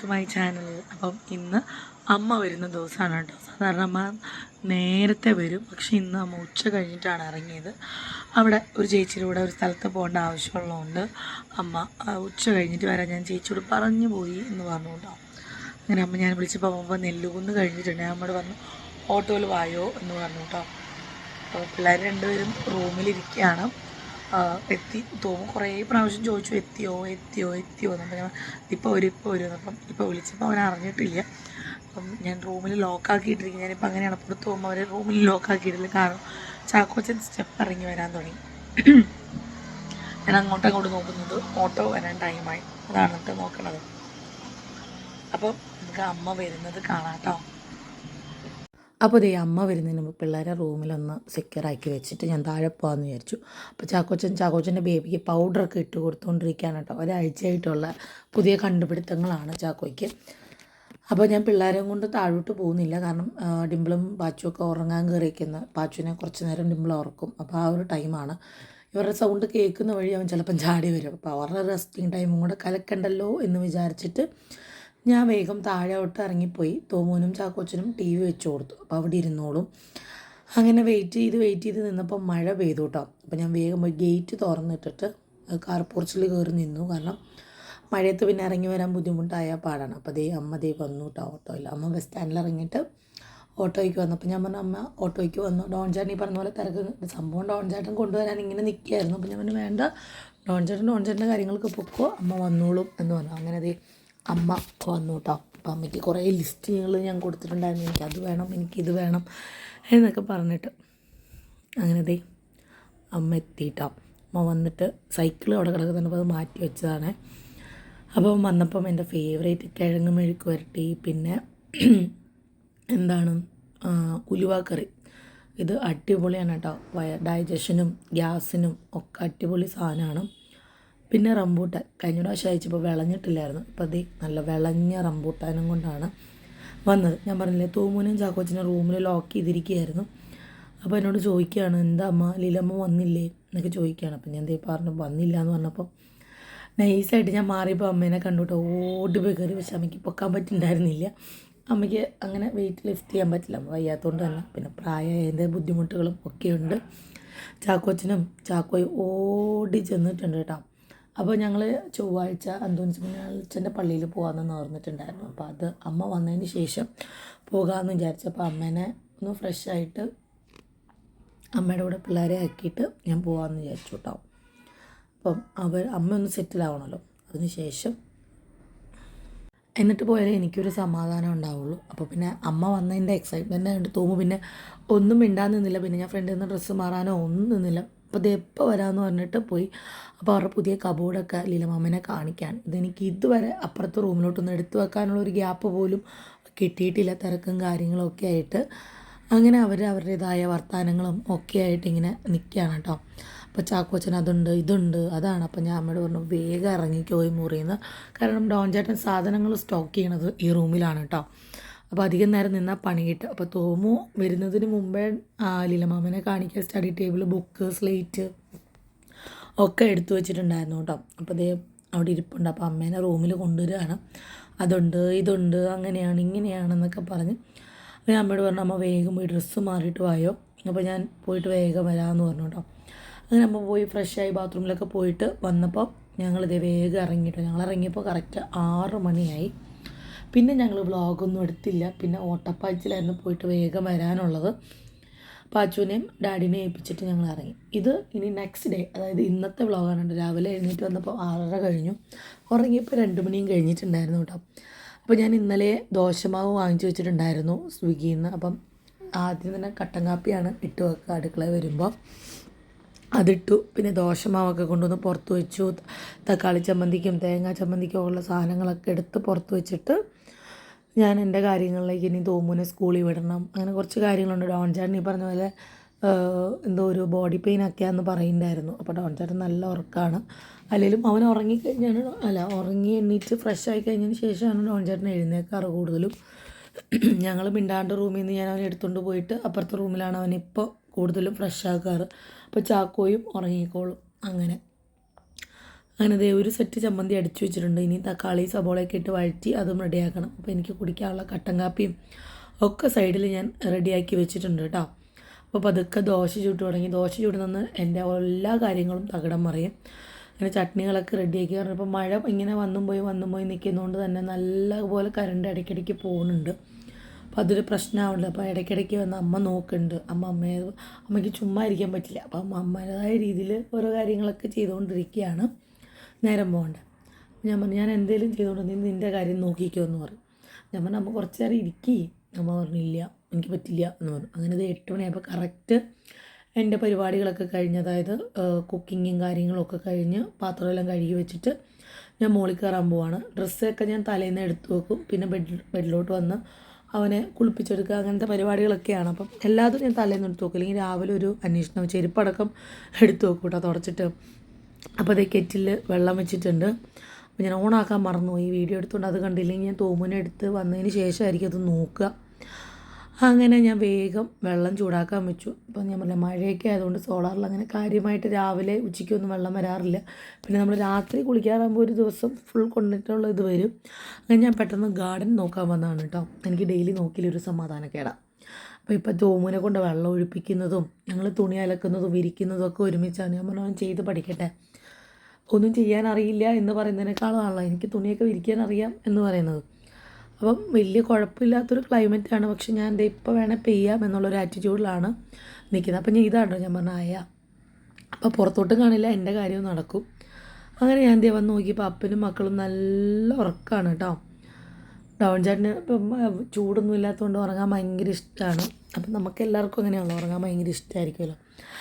Channel അപ്പം ഇന്ന് അമ്മ വരുന്ന ദിവസമാണ് കേട്ടോ. സാധാരണ അമ്മ നേരത്തെ വരും. പക്ഷെ ഇന്ന് അമ്മ ഉച്ച കഴിഞ്ഞിട്ടാണ് ഇറങ്ങിയത്. അവിടെ ഒരു ചേച്ചിയുടെ കൂടെ ഒരു സ്ഥലത്ത് പോകേണ്ട ആവശ്യമുള്ളതുകൊണ്ട് അമ്മ ഉച്ച കഴിഞ്ഞിട്ട് വരാൻ ഞാൻ ചേച്ചിയോട് പറഞ്ഞു പോയി എന്ന് പറഞ്ഞു കേട്ടോ. അങ്ങനെ അമ്മ ഞാൻ വിളിച്ചപ്പോൾ അമ്മ നെല്ലുകുന്ന് കഴിഞ്ഞിട്ടുണ്ട്. അമ്മയോട് പറഞ്ഞു ഓട്ടോയിൽ വായോ? എന്ന് പറഞ്ഞു കേട്ടോ. അപ്പോൾ പിള്ളേർ രണ്ടുപേരും റൂമിലിരിക്കുകയാണ് എത്തി തോമു കുറേ പ്രാവശ്യം ചോദിച്ചു എത്തിയോ എത്തിയോ എത്തിയോ എന്നപ്പോൾ ഞാൻ ഇപ്പോൾ ഒരു ഇപ്പോൾ ഒരു അപ്പം ഇപ്പോൾ വിളിച്ചപ്പോൾ അവൻ അറിഞ്ഞിട്ടില്ല. അപ്പം ഞാൻ റൂമിൽ ലോക്കാക്കിയിട്ടിരിക്കും ഞാനിപ്പോൾ അങ്ങനെയാണ്. പുറത്ത് പോകുമ്പോൾ അവർ റൂമിൽ ലോക്കാക്കിയിട്ടില്ല കാരണം ചാക്കോച്ചൻ സ്റ്റെപ്പ് ഇറങ്ങി വരാൻ തുടങ്ങി. ഞാൻ അങ്ങോട്ടും അങ്ങോട്ട് നോക്കുന്നത് ഓട്ടോ വരാൻ ടൈമായി അതാണ് എന്നിട്ട് നോക്കണത്. അപ്പം നമുക്ക് അമ്മ വരുന്നത് കാണാം കേട്ടോ. അപ്പോൾ ദേ അമ്മ വരുന്നതിന് മുമ്പ് പിള്ളേരെ റൂമിലൊന്ന് സെക്യൂറാക്കി വെച്ചിട്ട് ഞാൻ താഴെ പോകാമെന്ന് വിചാരിച്ചു. അപ്പോൾ ചാക്കോച്ചൻ ചാക്കോച്ചന്റെ ബേബിക്ക് പൗഡറൊക്കെ ഇട്ട് കൊടുത്തുകൊണ്ടിരിക്കുകയാണ് കേട്ടോ. ഒരാഴ്ചയായിട്ടുള്ള പുതിയ കണ്ടുപിടുത്തങ്ങളാണ് ചാക്കോയ്ക്ക്. അപ്പോൾ ഞാൻ പിള്ളേരെയും കൊണ്ട് താഴോട്ട് പോകുന്നില്ല. കാരണം ഡിംപിളും പാച്ചും ഒക്കെ ഉറങ്ങാൻ കയറിയിരിക്കുന്ന പാച്ചുവിനെ കുറച്ച് നേരം ഡിംപിൾ ഉറക്കും. അപ്പോൾ ആ ഒരു ടൈമാണ് ഇവരുടെ സൗണ്ട് കേൾക്കുന്ന വഴി അവൻ ചിലപ്പം ചാടി വരും. അപ്പോൾ അവരുടെ റെസ്റ്റിംഗ് ടൈമും കൂടെ കലക്കണ്ടല്ലോ എന്ന് വിചാരിച്ചിട്ട് ഞാൻ വേഗം താഴോട്ട് ഇറങ്ങിപ്പോയി. തോമൂനും ചാക്കോച്ചനും ടി വി വെച്ച് കൊടുത്തു. അപ്പോൾ അവിടെ ഇരുന്നോളും. അങ്ങനെ വെയിറ്റ് ചെയ്ത് വെയിറ്റ് ചെയ്ത് നിന്നപ്പോൾ മഴ പെയ്തു കേട്ടോ അപ്പോൾ ഞാൻ വേഗം പോയി ഗേറ്റ് തുറന്നിട്ടിട്ട് കാർ പോർച്ചിൽ കയറി നിന്നു. കാരണം മഴയത്ത് പിന്നെ ഇറങ്ങി വരാൻ ബുദ്ധിമുട്ടായ പാടാണ്. അപ്പോൾ ദേ അമ്മ ദേ വന്നു കേട്ടോ ഓട്ടോയിൽ. അമ്മ ബസ് സ്റ്റാൻഡിൽ ഇറങ്ങിയിട്ട് ഓട്ടോയ്ക്ക് വന്നു. അപ്പോൾ ഞാൻ പറഞ്ഞു അമ്മ ഓട്ടോയ്ക്ക് വന്നു. ഡോൺ ചേട്ടൻ ഈ പറഞ്ഞ പോലെ തിരക്ക് സംഭവം ഡോൺ ചേട്ടൻ കൊണ്ടുവരാൻ ഇങ്ങനെ നിൽക്കുകയായിരുന്നു. അപ്പോൾ ഞാൻ പറഞ്ഞു വേണ്ട. ഡോൺ ചേട്ടൻ ഡോൺ ചേട്ടന്റെ കാര്യങ്ങൾക്ക് പൊക്കോ. അമ്മ വന്നോളും എന്ന് പറഞ്ഞു. അങ്ങനെ ദേ അമ്മ വന്നു കേട്ടോ അപ്പം അമ്മയ്ക്ക് കുറേ ലിസ്റ്റുകൾ ഞാൻ കൊടുത്തിട്ടുണ്ടായിരുന്നു. എനിക്ക് അത് വേണം എനിക്കിത് വേണം എന്നൊക്കെ പറഞ്ഞിട്ട്. അങ്ങനെ ദേ അമ്മ എത്തിയിട്ടോ അമ്മ വന്നിട്ട് സൈക്കിൾ അവിടെ കിടക്കുന്നുണ്ട്. അപ്പോൾ അത് മാറ്റി വെച്ചതാണ്. അപ്പം വന്നപ്പം എന്റെ ഫേവറേറ്റ് കിഴങ്ങ് മെഴുക്ക് വരട്ടി പിന്നെ എന്താണ് ഉലുവാക്കറി ഇത് അടിപൊളിയാണ് കേട്ടോ. ഡൈജഷനും ഗ്യാസിനും ഒക്കെ അടിപൊളി സാധനമാണ്. പിന്നെ റംബൂട്ടാൻ. കഴിഞ്ഞ പ്രാവശ്യം അയച്ചപ്പോൾ വിളഞ്ഞിട്ടില്ലായിരുന്നു. അപ്പോൾ അത് നല്ല വിളഞ്ഞ റംബൂട്ടാനും കൊണ്ടാണ് വന്നത്. ഞാൻ പറഞ്ഞില്ലേ തൂമുനും ചാക്കോച്ചിനെ റൂമിൽ ലോക്ക് ചെയ്തിരിക്കുകയായിരുന്നു. അപ്പോൾ എന്നോട് ചോദിക്കുകയാണ് എന്താ അമ്മ? ലീലമ്മ വന്നില്ലേ? എന്നൊക്കെ ചോദിക്കുകയാണ്. അപ്പം ഞാൻ ദേ പറഞ്ഞു വന്നില്ല എന്ന് പറഞ്ഞപ്പോൾ നൈസായിട്ട് ഞാൻ മാറിയപ്പോൾ അമ്മേനെ കണ്ടുട്ടോ ഓടി പോയി കയറി പക്ഷെ അമ്മയ്ക്ക് പൊക്കാൻ പറ്റുന്നുണ്ടായിരുന്നില്ല അമ്മയ്ക്ക് അങ്ങനെ വെയിറ്റ് ലിഫ്റ്റ് ചെയ്യാൻ പറ്റില്ല. വയ്യാത്തതുകൊണ്ട് തന്നെ. പിന്നെ പ്രായമായതിന്റെ ബുദ്ധിമുട്ടുകളും ഒക്കെയുണ്ട്. ചാക്കോച്ചനും ചാക്കോയും ഓടി ചെന്നിട്ടുണ്ട് കേട്ടോ. അപ്പോൾ ഞങ്ങൾ ചൊവ്വാഴ്ച അന്തോണിച്ച് പുണ്യാളച്ചന്റെ പള്ളിയിൽ പോകാമെന്ന് ഓർന്നിട്ടുണ്ടായിരുന്നു അപ്പോൾ അത് അമ്മ വന്നതിന് ശേഷം പോകാമെന്ന് വിചാരിച്ചപ്പോൾ അമ്മേനെ ഒന്ന് ഫ്രഷ് ആയിട്ട് അമ്മയുടെ കൂടെ പിള്ളേരെ ആക്കിയിട്ട് ഞാൻ പോകാമെന്ന് വിചാരിച്ചു കേട്ടോ അപ്പം അവർ അമ്മ ഒന്ന് സെറ്റിൽ ആവണമല്ലോ അതിന് ശേഷം എന്നിട്ട് പോയാലേ എനിക്കൊരു സമാധാനം ഉണ്ടാവുള്ളൂ. അപ്പോൾ പിന്നെ അമ്മ വന്നതിന്റെ എക്സൈറ്റ്മെന്റ് കണ്ട് തോന്നുമ്പോൾ പിന്നെ ഒന്നും മിണ്ടാൻ നിന്നില്ല. പിന്നെ ഞാൻ ഫ്രണ്ടിൽ നിന്ന് ഡ്രസ്സ് മാറാനോ ഒന്നും നിന്നില്ല. അപ്പോൾ ഇത് എപ്പോൾ വരാമെന്ന് പറഞ്ഞിട്ട് പോയി. അപ്പോൾ അവരുടെ പുതിയ കബോർഡൊക്കെ ലീലമാമനെ കാണിക്കാൻ. ഇതെനിക്ക് ഇതുവരെ അപ്പുറത്തെ റൂമിലോട്ടൊന്ന് എടുത്തു വെക്കാനുള്ള ഒരു ഗ്യാപ്പ് പോലും കിട്ടിയിട്ടില്ല. തിരക്കും കാര്യങ്ങളൊക്കെ ആയിട്ട്. അങ്ങനെ അവർ അവരുടേതായ വർത്തമാനങ്ങളും ഒക്കെ ആയിട്ട് ഇങ്ങനെ നിൽക്കുകയാണ് കേട്ടോ. അപ്പോൾ ചാക്കോച്ചൻ അതുണ്ട് ഇതുണ്ട് അതാണ്. അപ്പോൾ ഞാൻ അമ്മയോട് പറഞ്ഞു വേഗം ഇറങ്ങിക്കോയി മുറിയുന്നത് കാരണം ഡോൺ ചേട്ടൻ സാധനങ്ങൾ സ്റ്റോക്ക് ചെയ്യണത് ഈ റൂമിലാണ് കേട്ടോ. അപ്പോൾ അധികം നേരം നിന്നാൽ പണി കിട്ടും അപ്പോൾ തോമു വരുന്നതിന് മുമ്പേ ലീലമാമനെ കാണിക്കാൻ സ്റ്റഡി ടേബിൾ ബുക്ക് സ്ലേറ്റ് ഒക്കെ എടുത്തു വെച്ചിട്ടുണ്ടായിരുന്നു കേട്ടോ. അപ്പോൾ അതേ അവിടെ ഇരിപ്പുണ്ട്. അപ്പോൾ അമ്മേനെ റൂമിൽ കൊണ്ടുവരികയാണ്. അതുണ്ട് ഇതുണ്ട് അങ്ങനെയാണ് ഇങ്ങനെയാണെന്നൊക്കെ പറഞ്ഞ് അപ്പോൾ അമ്മയോട് പറഞ്ഞു അമ്മ വേഗം പോയി ഡ്രസ്സ് മാറിയിട്ട് വായോ. അപ്പോൾ ഞാൻ പോയിട്ട് വേഗം വരാമെന്ന് പറഞ്ഞു കേട്ടോ. അങ്ങനെ അമ്മ പോയി ഫ്രഷായി ബാത്റൂമിലൊക്കെ പോയിട്ട് വന്നപ്പോൾ ഞങ്ങളിതേ വേഗം ഇറങ്ങിയിട്ടോ ഞങ്ങൾ ഇറങ്ങിയപ്പോൾ കറക്റ്റ് ആറ് മണിയായി. പിന്നെ ഞങ്ങൾ വ്ളോഗൊന്നും എടുത്തില്ല. പിന്നെ ഓട്ടപ്പാച്ചിലായിരുന്നു പോയിട്ട് വേഗം വരാനുള്ളത്. പാച്ചുവിനെയും ഡാഡിനെയും ഏൽപ്പിച്ചിട്ട് ഞങ്ങൾ ഇറങ്ങി. ഇത് ഇനി നെക്സ്റ്റ് ഡേ അതായത് ഇന്നത്തെ വ്ളോഗാണ് രാവിലെ എഴുന്നേറ്റ് വന്നപ്പോൾ ആറര കഴിഞ്ഞു. ഉറങ്ങിയപ്പോൾ രണ്ട് മണിയും കഴിഞ്ഞിട്ടുണ്ടായിരുന്നു കേട്ടോ. അപ്പോൾ ഞാൻ ഇന്നലെ ദോശമാവ് വാങ്ങിച്ചു വെച്ചിട്ടുണ്ടായിരുന്നു സ്വിഗ്ഗിയിൽ നിന്ന് അപ്പം ആദ്യം തന്നെ കട്ടൻ കാപ്പിയാണ് ഇട്ട് വെക്കുക അടുക്കള വരുമ്പോൾ അതിട്ടു. പിന്നെ ദോശമാവൊക്കെ കൊണ്ടുവന്ന് പുറത്ത് വെച്ചു. തക്കാളി ചമ്മന്തിക്കും തേങ്ങാ ചമ്മന്തിക്കും ഉള്ള സാധനങ്ങളൊക്കെ എടുത്ത് പുറത്ത് വെച്ചിട്ട് ഞാൻ എന്റെ കാര്യങ്ങളിലേക്ക് ഇനി തോമുനെ സ്കൂളിൽ വിടണം. അങ്ങനെ കുറച്ച് കാര്യങ്ങളുണ്ട്. ഡോൺ ചേട്ടൻ ഈ പറഞ്ഞ പോലെ എന്തോ ഒരു ബോഡി പെയിൻ ഒക്കെയാന്ന് പറയുന്നുണ്ടായിരുന്നു. അപ്പോൾ ഡോൺ നല്ല ഉറക്കമാണ് അല്ലെങ്കിലും അവൻ ഉറങ്ങിക്കഴിഞ്ഞാണ് അല്ല ഉറങ്ങി എണ്ണീറ്റ് ഫ്രഷ് ആയി കഴിഞ്ഞതിന് ശേഷമാണ് ഡോൺ ചേട്ടൻ എഴുന്നേക്കാറ് കൂടുതലും. ഞങ്ങൾ മിണ്ടാണ്ട് റൂമിൽ നിന്ന് ഞാൻ അവനെ എടുത്തുകൊണ്ട് പോയിട്ട് അപ്പുറത്തെ റൂമിലാണ് അവനിപ്പോൾ കൂടുതലും ഫ്രഷ് ആക്കാറ്. അപ്പോൾ ചാക്കോയും ഉറങ്ങിക്കോളും. അങ്ങനെ. അങ്ങനെ ദേ ഒരു സെറ്റ് ചമ്മന്തി അടിച്ചു വെച്ചിട്ടുണ്ട്. ഇനി തക്കാളി സബോളയൊക്കെ ഇട്ട് വഴറ്റി അതും റെഡിയാക്കണം. അപ്പോൾ എനിക്ക് കുടിക്കാനുള്ള കട്ടൻ കാപ്പിയും ഒക്കെ സൈഡിൽ ഞാൻ റെഡിയാക്കി വെച്ചിട്ടുണ്ട് കേട്ടോ. അപ്പോൾ പതുക്കെ ദോശ ചുട്ടു തുടങ്ങി. ദോശ ചുടുന്നെന്ന് എന്റെ എല്ലാ കാര്യങ്ങളും തകിടം മറിയും. അങ്ങനെ ചട്നികളൊക്കെ റെഡിയാക്കി. പറഞ്ഞപ്പോൾ മഴ ഇങ്ങനെ വന്നും പോയി വന്നും പോയി നിൽക്കുന്നതുകൊണ്ട് തന്നെ നല്ലപോലെ കറണ്ട് ഇടയ്ക്കിടയ്ക്ക് പോകുന്നുണ്ട് അപ്പോൾ അതൊരു പ്രശ്നമാവുണ്ട് അപ്പോൾ ഇടയ്ക്കിടയ്ക്ക് വന്ന് അമ്മ നോക്കുന്നുണ്ട്. അമ്മ അമ്മയെ അമ്മയ്ക്ക് ചുമ്മാ ഇരിക്കാൻ പറ്റില്ല. അപ്പം അമ്മ അമ്മേതായ രീതിയിൽ ഓരോ കാര്യങ്ങളൊക്കെ ചെയ്തുകൊണ്ടിരിക്കുകയാണ്. നേരം പോകണ്ട. ഞാൻ പറഞ്ഞു ഞാൻ എന്തെങ്കിലും ചെയ്തുകൊണ്ട് നീ നിന്റെ കാര്യം നോക്കിക്കോ എന്ന് പറയും ഞാൻ പറഞ്ഞു അമ്മ കുറച്ച് നേരം ഇരിക്കി. അമ്മ പറഞ്ഞില്ല എനിക്ക് പറ്റില്ല. എന്ന് പറഞ്ഞു. അങ്ങനെ ഇത് എട്ട് മണിയായപ്പോൾ കറക്റ്റ് എന്റെ പരിപാടികളൊക്കെ കഴിഞ്ഞ് അതായത് കുക്കിങ്ങും കാര്യങ്ങളൊക്കെ കഴിഞ്ഞ് പാത്രമെല്ലാം കഴുകി വെച്ചിട്ട് ഞാൻ മോളിൽ കയറാൻ പോവാണ്. ഡ്രസ്സൊക്കെ ഞാൻ തലേന്ന് എടുത്തു വെക്കും. പിന്നെ ബെഡ് ബെഡിലോട്ട് വന്ന് അവനെ കുളിപ്പിച്ചെടുക്കുക. അങ്ങനത്തെ പരിപാടികളൊക്കെയാണ്. അപ്പം എല്ലാതും ഞാൻ തലേന്ന് എടുത്ത് വെക്കും. അല്ലെങ്കിൽ രാവിലെ ഒരു അന്വേഷണം ചെരുപ്പടക്കം എടുത്തു വെക്കും കേട്ടോ തുടച്ചിട്ട്. അപ്പോൾ അതേ കെറ്റിൽ വെള്ളം വെച്ചിട്ടുണ്ട്. അപ്പോൾ ഞാൻ ഓണാക്കാൻ മറന്നു ഈ വീഡിയോ എടുത്തുകൊണ്ട് അത് കണ്ടില്ലെങ്കിൽ ഞാൻ തോമിനെടുത്ത് വന്നതിന് ശേഷമായിരിക്കും അത് നോക്കുക. അങ്ങനെ ഞാൻ വേഗം വെള്ളം ചൂടാക്കാൻ വെച്ചു. അപ്പോൾ ഞാൻ പറഞ്ഞ മഴയൊക്കെ ആയതുകൊണ്ട് സോളാറിൽ അങ്ങനെ കാര്യമായിട്ട് രാവിലെ ഉച്ചയ്ക്കൊന്നും വെള്ളം വരാറില്ല. പിന്നെ നമ്മൾ രാത്രി കുളിക്കാറാകുമ്പോൾ ഒരു ദിവസം ഫുൾ കൊണ്ടിട്ടുള്ള ഇത് വരും. അങ്ങനെ ഞാൻ പെട്ടെന്ന് ഗാർഡൻ നോക്കാൻ വന്നതാണ് കേട്ടോ എനിക്ക് ഡെയിലി നോക്കിയില്ലൊരു സമാധാനക്കേടാ. അപ്പോൾ ഇപ്പോൾ തോമുനെ കൊണ്ട് വെള്ളം ഒഴിപ്പിക്കുന്നതും ഞങ്ങൾ തുണി അലക്കുന്നതും വിരിക്കുന്നതും ഒക്കെ ഒരുമിച്ചാണ്. ഞാൻ പറഞ്ഞു ചെയ്ത് പഠിക്കട്ടെ. ഒന്നും ചെയ്യാൻ അറിയില്ല എന്ന് പറയുന്നതിനേക്കാളാണല്ലോ എനിക്ക് തുണിയൊക്കെ വിരിക്കാൻ അറിയാം എന്ന് പറയുന്നത്. അപ്പം വലിയ കുഴപ്പമില്ലാത്തൊരു ക്ലൈമറ്റാണ് പക്ഷെ ഞാൻ ദേ ഇപ്പോൾ വേണേൽ പെയ്യാം എന്നുള്ളൊരു ആറ്റിറ്റ്യൂഡിലാണ് നിൽക്കുന്നത്. അപ്പം ഞാൻ ഇതാണോ ഞാൻ പറഞ്ഞ ആയ. അപ്പോൾ പുറത്തോട്ടും കാണില്ല എന്റെ കാര്യവും നടക്കും. അങ്ങനെ ഞാൻ ദേ വന്ന് നോക്കിയപ്പോൾ അപ്പനും മക്കളും നല്ല ഉറക്കമാണ് കേട്ടോ. ഡൗൺ ചാട്ടിന് ഇപ്പം ചൂടൊന്നും ഇല്ലാത്തതുകൊണ്ട് ഉറങ്ങാൻ ഭയങ്കര ഇഷ്ടമാണ് അപ്പം നമുക്ക് എല്ലാവർക്കും അങ്ങനെയാണല്ലോ ഉറങ്ങാൻ ഭയങ്കര ഇഷ്ടമായിരിക്കുമല്ലോ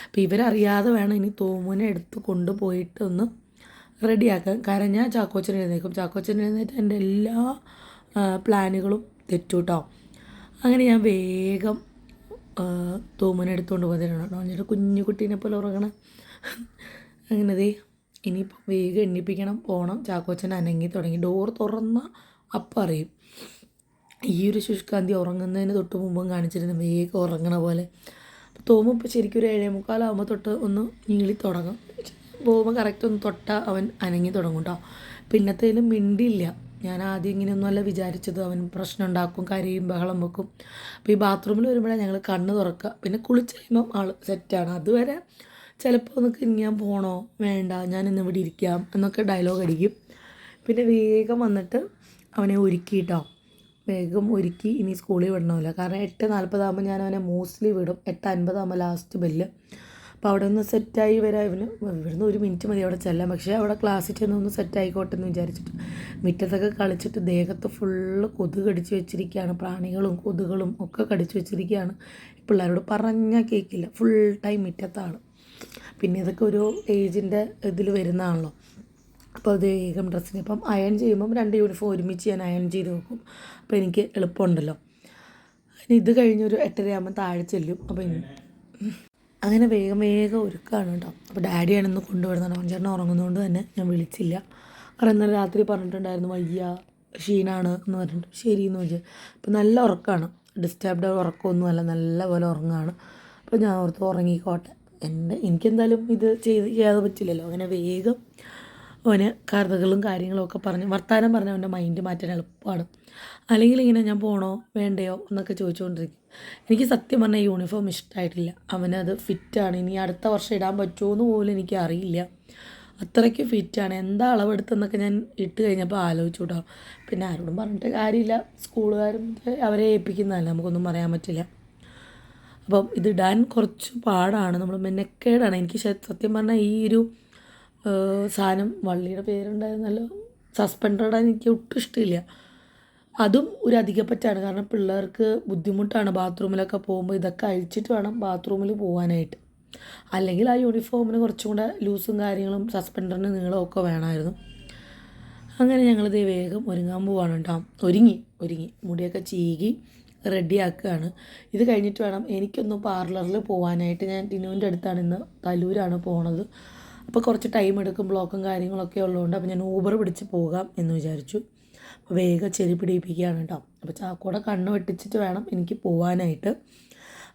അപ്പോൾ ഇവരറിയാതെ വേണം ഇനി തോമുനെ എടുത്ത് കൊണ്ടുപോയിട്ട് ഒന്ന് റെഡിയാക്കാൻ കാരണം ഞാൻ ചാക്കോച്ചൻ എഴുന്നേക്കും ചാക്കോച്ചൻ എഴുന്നേറ്റ് എന്റെ എല്ലാ പ്ലാനുകളും തെറ്റു കേട്ടോ അങ്ങനെ ഞാൻ വേഗം തൂമനെടുത്തുകൊണ്ട് എടുത്തുകൊണ്ട് കേട്ടോ. എന്നിട്ട് കുഞ്ഞു കുട്ടീനെ പോലെ ഉറങ്ങണം. അങ്ങനെ ദേ ഇനിയിപ്പോൾ വേഗം എണ്ണിപ്പിക്കണം പോകണം ചാക്കോച്ചൻ അനങ്ങി തുടങ്ങി. ഡോർ തുറന്ന അപ്പം അറിയും. ഈ ഒരു ശുഷ്കാന്തി ഉറങ്ങുന്നതിന് തൊട്ട് മുമ്പും കാണിച്ചിരുന്നു. വേഗം ഉറങ്ങണ പോലെ. തോമും ഇപ്പോൾ ശരിക്കും ഒരു ഏഴേ മുക്കാലാകുമ്പോൾ തൊട്ട് ഒന്ന് നീളി തുടങ്ങും. പോകുമ്പോൾ കറക്റ്റ് ഒന്ന് തൊട്ട അവൻ അനങ്ങി തുടങ്ങും കേട്ടോ പിന്നത്തേലും മിണ്ടിയില്ല. ഞാൻ ആദ്യം ഇങ്ങനെയൊന്നുമല്ല വിചാരിച്ചത്. അവൻ പ്രശ്നം ഉണ്ടാക്കും കരയും ബഹളം വെക്കും. അപ്പോൾ ഈ ബാത്റൂമിൽ വരുമ്പോഴാണ് ഞങ്ങൾ കണ്ണ് തുറക്കുക പിന്നെ കുളിച്ച് കഴിയുമ്പം ആൾ സെറ്റാണ് അതുവരെ ചിലപ്പോൾ ഒന്ന് കിങ്ങിയാൻ പോകണോ വേണ്ട. ഞാൻ ഇന്ന് ഇവിടെ ഇരിക്കാം എന്നൊക്കെ ഡയലോഗ് അടിക്കും. പിന്നെ വേഗം വന്നിട്ട് അവനെ ഒരുക്കിയിട്ടോ വേഗം ഒരുക്കി. ഇനി സ്കൂളിൽ വിടണമല്ലോ. കാരണം എട്ട് നാൽപ്പതാകുമ്പോൾ ഞാൻ അവനെ മോസ്റ്റ്ലി വിടും. എട്ട് അൻപതാകുമ്പോൾ ലാസ്റ്റ് ബെല്ല് അപ്പോൾ അവിടെ ഒന്ന് സെറ്റായി വരാം. ഇവന് ഇവിടുന്ന് ഒരു മിനിറ്റ് മതി അവിടെ ചെല്ലാം പക്ഷേ അവിടെ ക്ലാസ്സിൽ ചെന്ന് ഒന്ന് സെറ്റ് എന്ന് വിചാരിച്ചിട്ട് മുറ്റത്തൊക്കെ കളിച്ചിട്ട് ദേഹത്ത് ഫുള്ള് കൊതുക് കടിച്ചു വെച്ചിരിക്കുകയാണ്. പ്രാണികളും കൊതുകളും ഒക്കെ കടിച്ചു വെച്ചിരിക്കുകയാണ്. പിള്ളേരോട് പറഞ്ഞാൽ കേൾക്കില്ല ഫുൾ ടൈം മുറ്റത്താണ്. പിന്നെ ഇതൊക്കെ ഒരു ഏജിന്റെ ഇതിൽ വരുന്നതാണല്ലോ. അപ്പോൾ അത് വേഗം ഡ്രസ്സിന് അപ്പം അയൺ ചെയ്യുമ്പം രണ്ട് യൂണിഫോം ഒരുമിച്ച് ഞാൻ അയൺ ചെയ്ത് വെക്കും. അപ്പോൾ എനിക്ക് എളുപ്പമുണ്ടല്ലോ. ഇനി ഇത് കഴിഞ്ഞൊരു എട്ടരയാകുമ്പോൾ താഴെ ചെല്ലും. അപ്പോൾ ഇനി അങ്ങനെ വേഗം വേഗം ഒരുക്കാണ് കേട്ടോ അപ്പോൾ ഡാഡിയാണ് ഇന്ന് കൊണ്ടുവരുന്നത്. അവൻ ചേട്ടൻ ഉറങ്ങുന്നതുകൊണ്ട് തന്നെ ഞാൻ വിളിച്ചില്ല. കാരണം ഇന്നലെ രാത്രി പറഞ്ഞിട്ടുണ്ടായിരുന്നു വയ്യ ക്ഷീണാണ് എന്ന് പറഞ്ഞിട്ട്. ശരി എന്ന് വെച്ചാൽ അപ്പോൾ നല്ല ഉറക്കമാണ് ഡിസ്റ്റർബ്ഡ് ഉറക്കമൊന്നുമല്ല നല്ല പോലെ ഉറങ്ങുകയാണ് അപ്പോൾ ഞാൻ ഓർത്ത് ഉറങ്ങിക്കോട്ടെ. എന്റെ എനിക്കെന്തായാലും ഇത് ചെയ്ത് ചെയ്യാതെ പറ്റില്ലല്ലോ. അങ്ങനെ വേഗം അവന് കഥകളും കാര്യങ്ങളും ഒക്കെ പറഞ്ഞ് വർത്തമാനം പറഞ്ഞ് അവന്റെ മൈൻഡ് മാറ്റാൻ എളുപ്പമാണ്. അല്ലെങ്കിൽ ഇങ്ങനെ ഞാൻ പോണോ വേണ്ടയോ എന്നൊക്കെ ചോദിച്ചുകൊണ്ടിരിക്കും. എനിക്ക് സത്യം പറഞ്ഞാൽ യൂണിഫോം ഇഷ്ടമായിട്ടില്ല അവനത് ഫിറ്റാണ് ഇനി അടുത്ത വർഷം ഇടാൻ പറ്റുമോ എന്ന് പോലും എനിക്ക് അറിയില്ല. അത്രയ്ക്ക് ഫിറ്റാണ് എന്താ അളവെടുത്തെന്നൊക്കെ ഞാൻ ഇട്ട് കഴിഞ്ഞപ്പോൾ ആലോചിച്ചു പിന്നെ ആരോടും പറഞ്ഞിട്ട് കാര്യമില്ല. സ്കൂളുകാരും അവരെ ഏൽപ്പിക്കുന്നതല്ല. നമുക്കൊന്നും പറയാൻ പറ്റില്ല. അപ്പം ഇത് ഇടാൻ കുറച്ച് പാടാണ്. നമ്മൾ മെനക്കേടാണ്. എനിക്ക് സത്യം പറഞ്ഞാൽ ഈ ഒരു സാധനം വള്ളിയുടെ പേരുണ്ടായിരുന്നല്ലോ. ആണ് എനിക്ക് ഒട്ടും ഇഷ്ടമില്ല. അതും ഒരു അധികപ്പറ്റാണ്. കാരണം പിള്ളേർക്ക് ബുദ്ധിമുട്ടാണ് ബാത്റൂമിലൊക്കെ പോകുമ്പോൾ ഇതൊക്കെ അഴിച്ചിട്ട് വേണം ബാത്റൂമിൽ പോകാനായിട്ട് അല്ലെങ്കിൽ ആ യൂണിഫോമിന് കുറച്ചും കൂടെ ലൂസും കാര്യങ്ങളും സസ്പെൻഡറിന് നീളവും ഒക്കെ വേണമായിരുന്നു. അങ്ങനെ ഞങ്ങളിത് വേഗം ഒരുങ്ങാൻ പോവാണ് കേട്ടോ. ഒരുങ്ങി ഒരുങ്ങി. മുടിയൊക്കെ ചീകി റെഡിയാക്കുകയാണ് ഇത് കഴിഞ്ഞിട്ട് വേണം എനിക്കൊന്ന് പാർലറിൽ പോകാനായിട്ട് ഞാൻ ടിനുവിന്റെ അടുത്താണ് ഇന്ന് തലൂരാണ് പോണത്. അപ്പോൾ കുറച്ച് ടൈം എടുക്കും ബ്ലോക്കും കാര്യങ്ങളൊക്കെ ഉള്ളതുകൊണ്ട് അപ്പോൾ ഞാൻ ഊബർ പിടിച്ച് പോകാം എന്ന് വിചാരിച്ചു. അപ്പോൾ വേഗം ചെരി പിടിപ്പിക്കുകയാണ് കേട്ടോ. അപ്പോൾ ചാക്കോടെ കണ്ണ് വെട്ടിച്ചിട്ട് വേണം എനിക്ക് പോകാനായിട്ട്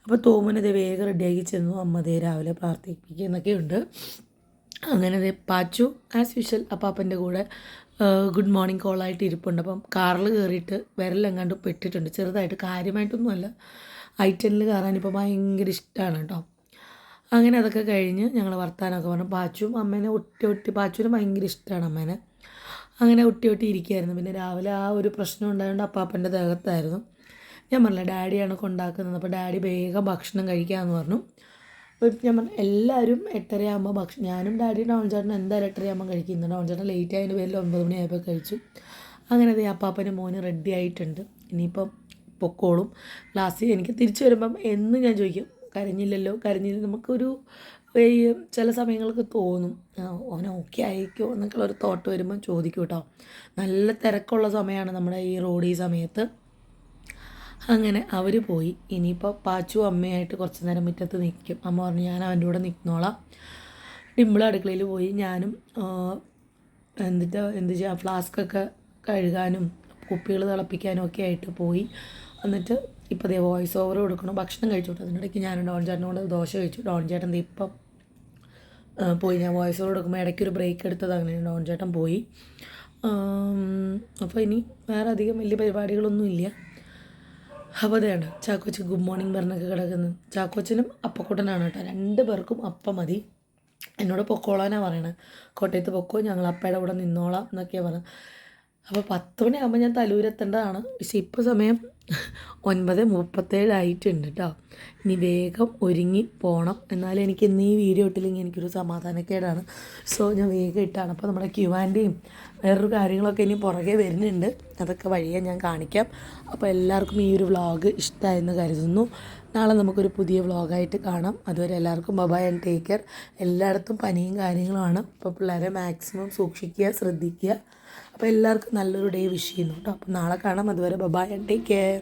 അപ്പോൾ തോമനത് വേഗം റെഡിയാക്കി ചെന്നു. അമ്മ ദേ രാവിലെ പ്രാർത്ഥിപ്പിക്കുന്നൊക്കെ ഉണ്ട്. അങ്ങനെ പാച്ചു ആസ് യൂഷ്വൽ അപ്പാപ്പന്റെ കൂടെ ഗുഡ് മോർണിംഗ് കോളായിട്ട് ഇരിപ്പുണ്ട്. അപ്പം കാറിൽ കയറിയിട്ട് വിരലെങ്ങാണ്ട് പെട്ടിട്ടുണ്ട്. ചെറുതായിട്ട് കാര്യമായിട്ടൊന്നുമല്ല. ഐ ടെന്നിൽ കയറാൻ ഇപ്പോൾ ഭയങ്കര ഇഷ്ടമാണ് കേട്ടോ. അങ്ങനെ അതൊക്കെ കഴിഞ്ഞ് ഞങ്ങൾ വർത്താനമൊക്കെ പറഞ്ഞു. പാച്ചും അമ്മേനെ ഒട്ടി ഒട്ടി പാച്ചുവിന് ഭയങ്കര ഇഷ്ടമാണ് അമ്മേനെ. അങ്ങനെ ഒട്ടി ഒട്ടി ഇരിക്കുകയായിരുന്നു പിന്നെ രാവിലെ ആ ഒരു പ്രശ്നം ഉണ്ടായതുകൊണ്ട് അപ്പാപ്പന്റെ ദേഹത്തായിരുന്നു. ഞാൻ പറഞ്ഞില്ല ഡാഡിയാണ് കൊണ്ടാക്കുന്നത്. അപ്പോൾ ഡാഡി വേഗം ഭക്ഷണം കഴിക്കാമെന്ന് പറഞ്ഞു. അപ്പോൾ ഞാൻ പറഞ്ഞു എല്ലാവരും എട്ടരയാകുമ്പോൾ ഭക്ഷണം ഞാനും ഡാഡി ഡൗൺ ചേട്ടനും എന്തായാലും എട്ടരയാകുമ്പോൾ കഴിക്കുന്നുണ്ട് ഡൗൺ ചേട്ടൻ ലേറ്റ് ആയതിന്റെ പേരിൽ ഒൻപത് മണിയായപ്പോൾ കഴിച്ചു. അങ്ങനെ അത് അപ്പാപ്പന്റെ മോന് റെഡി ആയിട്ടുണ്ട്. ഇനിയിപ്പം പൊക്കോളും. ക്ലാസ്സിൽ എനിക്ക് തിരിച്ചു വരുമ്പം എന്ന് ഞാൻ ചോദിക്കും കരഞ്ഞില്ലല്ലോ. കരഞ്ഞില്ല നമുക്കൊരു ചില സമയങ്ങൾക്ക് തോന്നും. ഓൻ ഓക്കെ ആയിരിക്കുമോ എന്നൊക്കെയുള്ള ഒരു തോട്ട് വരുമ്പോൾ ചോദിക്കും കേട്ടോ നല്ല തിരക്കുള്ള സമയമാണ് നമ്മുടെ ഈ റോഡ് ഈ സമയത്ത്. അങ്ങനെ അവർ പോയി. ഇനിയിപ്പോൾ പാച്ചു അമ്മയായിട്ട് കുറച്ച് നേരം മുറ്റത്ത് നിൽക്കും അമ്മ പറഞ്ഞു ഞാൻ അവന്റെ കൂടെ നിൽക്കുന്നോളാം ഡിമ്പിൾ അടുക്കളയിൽ പോയി. ഞാനും എന്നിട്ട് എന്ത് ചെയ്യുക ഫ്ലാസ്കൊക്കെ കഴുകാനും കുപ്പികൾ തിളപ്പിക്കാനും ഒക്കെ ആയിട്ട് പോയി. എന്നിട്ട് ഇപ്പോൾ ദേ വോയിസ് ഓവർ കൊടുക്കണം ഭക്ഷണം കഴിച്ചു കൊടുത്തു അതിനിടയ്ക്ക് ഞാൻ ഡോൺ ചേട്ടനും കൂടെ ദോശ കഴിച്ചു. ഡോൺ ചേട്ടൻ ഇപ്പം പോയി. ഞാൻ വോയിസ് ഓവർ കൊടുക്കുമ്പോൾ ഇടയ്ക്ക് ഒരു ബ്രേക്ക് എടുത്തത് അങ്ങനെ ഡോൺ ചേട്ടൻ പോയി. അപ്പോൾ ഇനി വേറെ അധികം വലിയ പരിപാടികളൊന്നും ഇല്ല. അപ്പോൾ അതെയാണ് ചാക്കോച്ചൻ ഗുഡ് മോർണിംഗ് പറഞ്ഞൊക്കെ കിടക്കുന്നത് ചാക്കോച്ചനും അപ്പക്കൂട്ടനാണ് കേട്ടോ. രണ്ട് പേർക്കും അപ്പം മതി. എന്നോട് പൊക്കോളാനാണ് പറയണത് കോട്ടയത്ത് പൊക്കോ ഞങ്ങൾ അപ്പയുടെ കൂടെ നിന്നോളാം എന്നൊക്കെയാണ് പറഞ്ഞത് അപ്പോൾ പത്ത് മണിയാകുമ്പോൾ ഞാൻ തലൂരെത്തേണ്ടതാണ്. പക്ഷേ ഇപ്പോൾ സമയം ഒൻപത് മുപ്പത്തേഴ് ആയിട്ടുണ്ട് കേട്ടോ ഇനി വേഗം ഒരുങ്ങി പോകണം എന്നാലും എനിക്ക് ഇന്ന് ഈ വീഡിയോ ഇട്ടില്ലെങ്കിൽ എനിക്കൊരു സമാധാനക്കേടാണ്. സോ ഞാൻ വേഗം ഇട്ടാണ്. അപ്പോൾ നമ്മുടെ ക്യുവാന്റെയും വേറൊരു കാര്യങ്ങളൊക്കെ ഇനി പുറകെ വരുന്നുണ്ട്. അതൊക്കെ വഴിയെ ഞാൻ കാണിക്കാം. അപ്പോൾ എല്ലാവർക്കും ഈ ഒരു വ്ളോഗ് ഇഷ്ടമായെന്ന് കരുതുന്നു. നാളെ നമുക്കൊരു പുതിയ വ്ളോഗായിട്ട് കാണാം. അതുവരെ എല്ലാവർക്കും ബബായ് ആൻഡ് ടേക്ക് കെയർ. എല്ലായിടത്തും പനിയും കാര്യങ്ങളുമാണ്. അപ്പോൾ പിള്ളേരെ മാക്സിമം സൂക്ഷിക്കുക ശ്രദ്ധിക്കുക. അപ്പോൾ എല്ലാവർക്കും നല്ലൊരു ഡേ വിഷ് ചെയ്യുന്നു കേട്ടോ അപ്പോൾ നാളെ കാണാം. അതുവരെ ബബായ് ആൻഡ് ടേക്ക് കെയർ